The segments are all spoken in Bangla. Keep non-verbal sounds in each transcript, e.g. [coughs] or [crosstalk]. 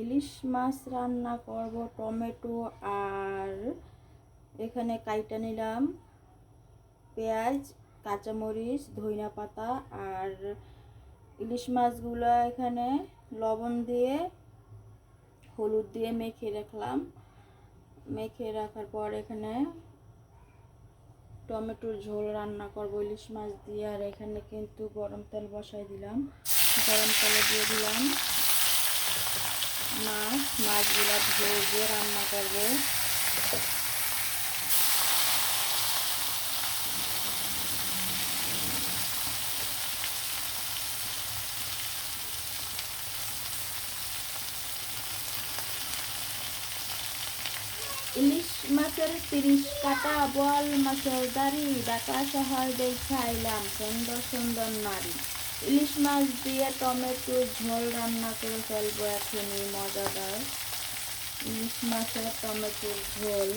ইলিশ মাছ রান্না করব, টমেটো আর এখানে কাইটা নিলাম, পেঁয়াজ, কাঁচামরিচ, ধইনা পাতা আর ইলিশ মাছগুলো এখানে লবণ দিয়ে হলুদ দিয়ে মেখে রাখলাম। মেখে রাখার পর এখানে টমেটোর ঝোল রান্না করব ইলিশ মাছ দিয়ে, আর এখানে কিন্তু গরম তেল বসাই দিলাম। গরম তেলে দিয়ে দিলাম। মাছ মাছগুলো ভেজে রান্না করব। ইলিশ মাছের তিরিশ কাটা বল মাছের দাড়ি ঢাকা শহর দেখাইলাম, সুন্দর সুন্দর নারী ইলিশ মাছ দিয়ে টমেটো ঝোল রান্না করে ফেলব এখনই মজাদার। ইলিশ মাছের টমেটোর ঝোল।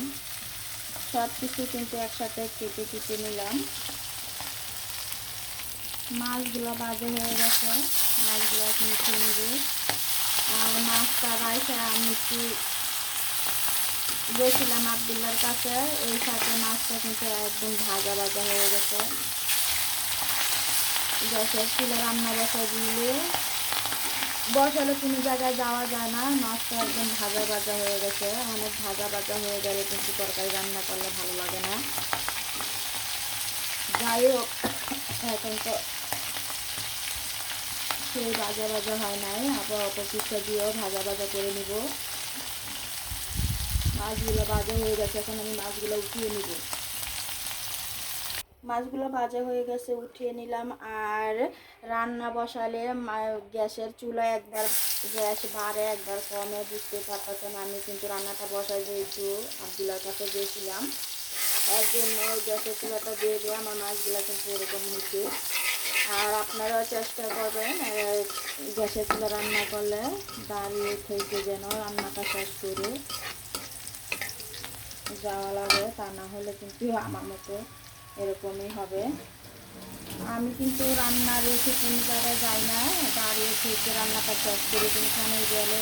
সব কিছু কিন্তু একসাথে কেটে কেটে নিলাম। মাছগুলো বাজে হয়ে গেছে। মাছগুলো এখন খেয়ে আর মাছটা রাইসে আমি একটু গেছিলাম আবদুল্লার কাছে এই সাথে মাছটা কিন্তু একদম ভাজা ভাজা হয়ে গেছে। গ্যাসের চুলে রান্না বসা দিলে বসালে কোনো জায়গায় যাওয়া যায় না। মাছটা একদম ভাজা ভাজা হয়ে গেছে। অনেক ভাজা ভাজা হয়ে গেলে কিন্তু তরকারি রান্না করলে ভালো লাগে না। যাই হোক, এখন তো সেই ভাজা ভাজা হয় নাই। আবার পিঠা দিয়েও ভাজা ভাজা করে নিব। মাছগুলো ভাজা হয়ে গেছে, এখন আমি মাছগুলো উঠিয়ে নিব। মাছগুলো ভাজা হয়ে গেছে, উঠিয়ে নিলাম। আর রান্না বসালে গ্যাসের চুলায় একবার, গ্যাস বাড়ে একবার কমে বুঝতে পারতেছেন আমি কিন্তু রান্নাটা বসাই যেহেতু আবদুল্লার কাছে গিয়েছিলাম এর জন্য গ্যাসের চুলাটা দিয়ে দিয়ে আমার মাছগুলো কিন্তু এরকম হয়েছে আর আপনারাও চেষ্টা করবেন গ্যাসের চুলা রান্না করলে দাঁড়িয়ে থেকে যেন রান্নাটা শেষ করে যাওয়া লাগে, তা না হলে কিন্তু আমার মতো এরকমই হবে। আমি কিন্তু রান্না রেখে কোনো জায়গায় যাই না দাঁড়িয়ে থেকে রান্নাটা শেষ করে কোনখানে গেলে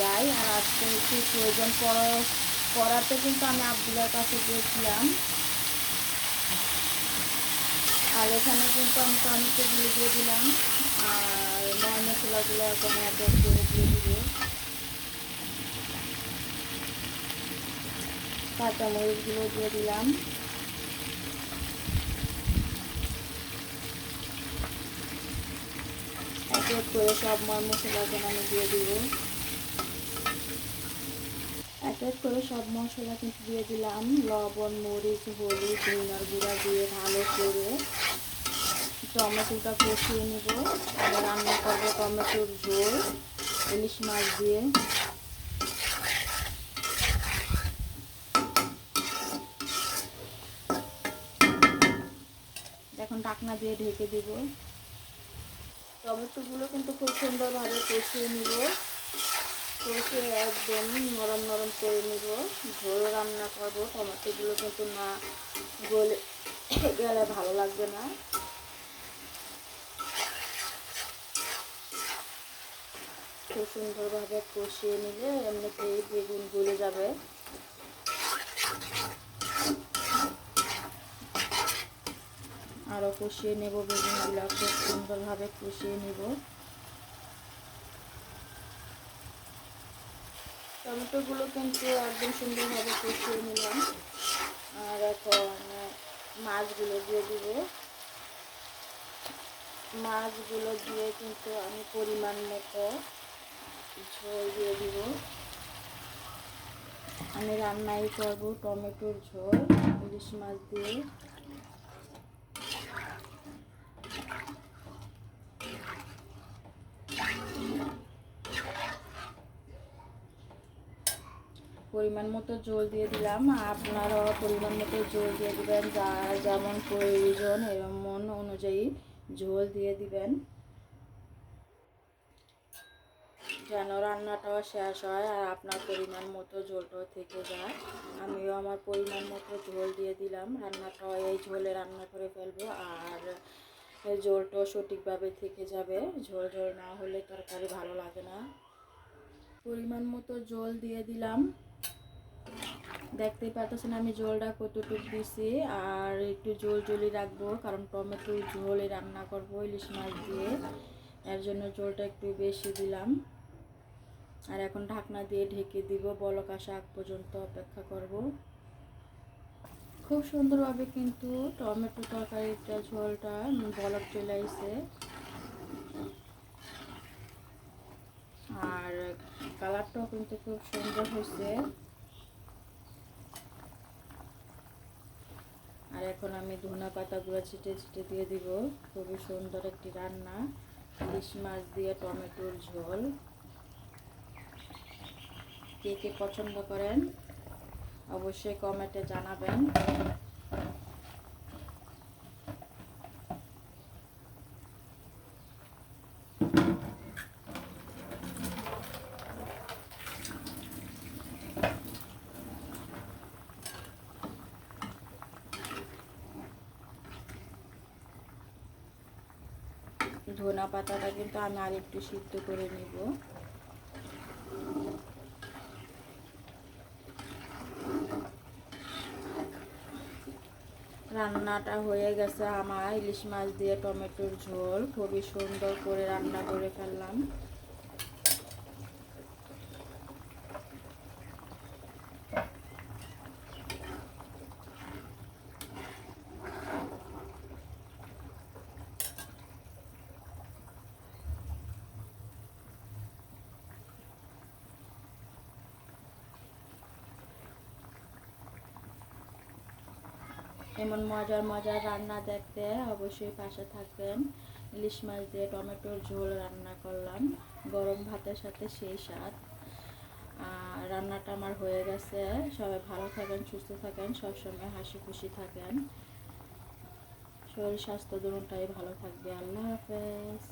যাই। আর আজকে একটু প্রয়োজন পড় পড়াতে কিন্তু আমি আবদুল্লার কাছে গিয়েছিলাম আর এখানে কিন্তু আমি টমেটোগুলো দিয়ে দিলাম, আর ময় মশলাগুলো এখন এক এক করে দিয়ে দিব। কাঁচামরিচগুলো দিয়ে দিলাম। এক করে সব ময় মশলাগুলো আমি দিয়ে দিব। এক এক করে সব মশলা কিন্তু দিয়ে দিলাম। লবণ, মরিচ, হলুদ, ধনিয়ার গুঁড়া দিয়ে ভালো করে টমেটোটা কষিয়ে নেব। রান্না করব টমেটোর ঝোল, ইলিশ মাছ দিয়ে। এখন ঢাকনা দিয়ে ঢেকে দেব। টমেটোগুলো কিন্তু খুব সুন্দরভাবে কষিয়ে নিব। কষিয়ে একদম নরম নরম করে নিব। ঝোল রান্না করব, টমেটোগুলো কিন্তু না গলে [coughs] গেলে ভালো লাগবে না। খুব সুন্দরভাবে কষিয়ে নিলে এমনিতেই বেগুন গলে যাবে। আরও কষিয়ে নেব বেগুনগুলো, খুব সুন্দরভাবে কষিয়ে নেব। টমেটোগুলো কিন্তু একদম সুন্দরভাবে কষিয়ে নিলাম। আর এখন মাছগুলো দিয়ে দিব। মাছগুলো দিয়ে কিন্তু আমি পরিমাণ মতো ঝোল দিয়ে দিব। আমি রান্নাই করব টমেটোর ঝোল, ইলিশ মাছ দিয়ে। পরিমাণ মতো জল দিয়ে দিলাম। আপনারাও পরিমাণ মতো জল দিয়ে দিবেন, যার যেমন প্রয়োজন এমন অনুযায়ী ঝোল দিয়ে দিবেন। যেন রান্নাটাও শেষ হয় আর আপনার পরিমাণ মতো ঝোলটাও থেকে যায়। আমিও আমার পরিমাণ মতো ঝোল দিয়ে দিলাম। রান্নাটাও এই ঝোলে রান্না করে ফেলব আর ঝোলটাও সঠিকভাবে থেকে যাবে। ঝোল ঝোল না হলে তরকারি ভালো লাগে না। পরিমাণ মতো জল দিয়ে দিলাম। দেখতেই পাচ্ছেন আমি জলটা কতটুকু দিছি, আর একটু জল জলি রাখব, কারণ টমেটো ঝোলে রান্না করব, ইলিশ মাছ দিয়ে। এর জন্য জলটা একটু বেশি দিলাম। আর এখন ঢাকনা দিয়ে ঢেকে দিব, বলক আগ পর্যন্ত অপেক্ষা করব। খুব সুন্দরভাবে কিন্তু টমেটো তরকারিটা, ঝোলটা বলক চলে আসছে আর কালারটাও কিন্তু খুব সুন্দর হয়েছে আর এখন আমি ধনা পাতাগুলো ছিটে ছিটে দিয়ে দিব। খুবই সুন্দর একটি রান্না। ইলিশ মাছ দিয়ে টমেটোর ঝোল। কে কে পছন্দ করেন, অবশ্যই কমেন্টে জানাবেন। ধনা পাতাটা কিন্তু আমি আর একটু সিদ্ধ করে নিব। রান্নাটা হয়ে গেছে, আমার ইলিশ মাছ দিয়ে টমেটোর ঝোল। খুবই সুন্দর করে রান্না করে ফেললাম। এমন মজার মজার রান্না দেখতে অবশ্যই পাশে থাকবেন। ইলিশ মাছ দিয়ে টমেটোর ঝোল রান্না করলাম। গরম ভাতের সাথে সেই স্বাদ। রান্নাটা আমার হয়ে গেছে। সবাই ভালো থাকেন, সুস্থ থাকেন, সবসময় হাসি খুশি থাকেন। শরীর স্বাস্থ্য দুটাই ভালো থাকবে। আল্লাহ হাফেজ।